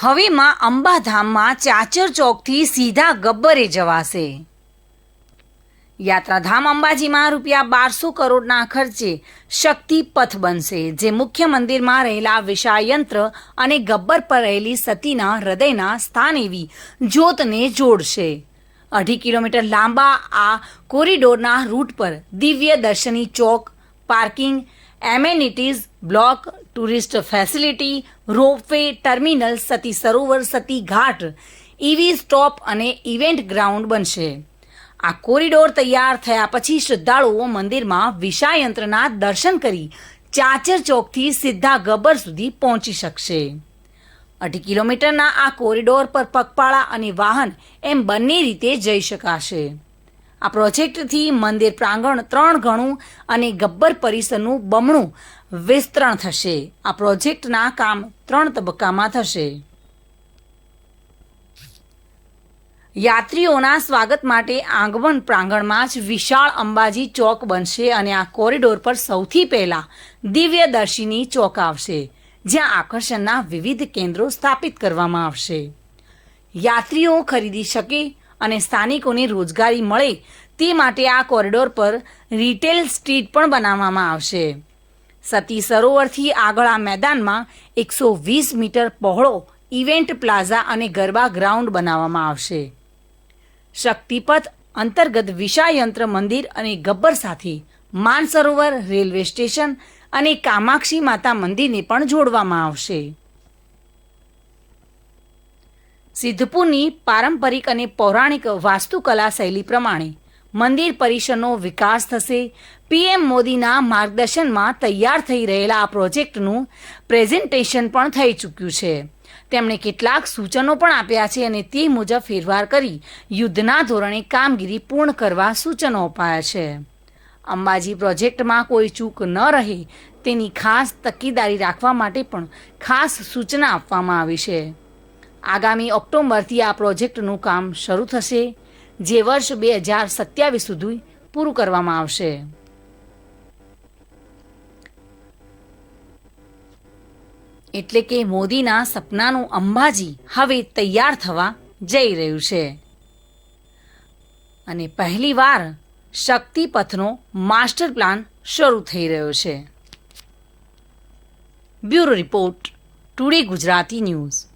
હવેમાં અંબાધામમાં ચાચર ચોકથી સીધા ગબ્બરે જવાશે. યાત્રાધામ અંબાજીમાં રૂપિયા બારસો કરોડના ખર્ચે શક્તિ પથ બનશે, જે મુખ્ય મંદિરમાં રહેલા વિષાયંત્ર અને ગબ્બર પર રહેલી સતીના હૃદયના સ્થાન એવી જ્યોતને જોડશે. અઢી કિલોમીટર લાંબા આ કોરિડોરના રૂટ પર Divya Darshani Chowk, parking amenities block tourist facility ropeway terminal Sati Sarovar Sati Ghat EV stop અને ઇવેન્ટ ગ્રાઉન્ડ બનશે. આ કોરિડોર તૈયાર થયા પછી શ્રદ્ધાળુઓ મંદિરમાં વિષાયંત્રના દર્શન કરી ચાચર ચોકથી સીધા ગબ્બર સુધી પહોંચી શકશે. અઢી કિલોમીટરના આ કોરિડોર પર પગપાળા અને વાહન એમ બંને રીતે જઈ શકાશે. આ પ્રોજેક્ટથી મંદિર પ્રાંગણ ત્રણ ગણું અને ગબ્બર પરિસરનું બમણું વિસ્તરણ થશે. આ પ્રોજેક્ટના કામ ત્રણ તબક્કામાં થશે. યાત્રીઓના સ્વાગત માટે આંગવન પ્રાંગણમાં જ વિશાળ અંબાજી ચોક બનશે અને આ કોરિડોર પર સૌથી પહેલા દિવ્યદર્શિની ચોક આવશે, જ્યાં આકર્ષણના વિવિધ કેન્દ્રો સ્થાપિત કરવામાં આવશે. યાત્રીઓ ખરીદી શકે અને સ્થાનિકોને રોજગારી મળે તે માટે આ કોરિડોર પર રિટેલ સ્ટ્રીટ પણ બનાવવામાં આવશે. સતી સરોવરથી આગળ આ મેદાનમાં એકસો વીસ મીટર પહોળો ઇવેન્ટ પ્લાઝા અને ગરબા ગ્રાઉન્ડ બનાવવામાં આવશે. શક્તિપથ અંતર્ગત વિષાયંત્ર મંદિર અને ગબ્બર સાથે માનસરોવર રેલવે સ્ટેશન અને કામાક્ષી માતા મંદિરને પણ જોડવામાં આવશે. સિદ્ધપુરની પારંપરિક અને પૌરાણિક વાસ્તુકલા શૈલી પ્રમાણે મંદિર પરિસરનો વિકાસ થશે. પીએમ મોદીના માર્ગદર્શનમાં તૈયાર થઈ રહેલા આ પ્રોજેક્ટનું પ્રેઝન્ટેશન પણ થઈ ચૂક્યું છે. તેમણે કેટલાક સૂચનો પણ આપ્યા છે અને તે મુજબ ફેરફાર કરી યુદ્ધના ધોરણે કામગીરી પૂર્ણ કરવા સૂચનો અપાયા છે. અંબાજી પ્રોજેક્ટમાં કોઈ ચૂક ન રહે તેની ખાસ તકેદારી રાખવા માટે પણ ખાસ સૂચના આપવામાં આવી છે. આગામી ઓક્ટોબરથી આ પ્રોજેક્ટનું કામ શરૂ થશે, જે વર્ષ બે હજાર સત્યાવીસ સુધી પૂરું કરવામાં આવશે. એટલે કે મોદીના સપનાનું અંબાજી હવે તૈયાર થવા જઈ રહ્યું છે. અને પહેલીવાર શક્તિપથનો માસ્ટર પ્લાન શરૂ થઈ રહ્યો છે. Bureau report, today Gujarati news.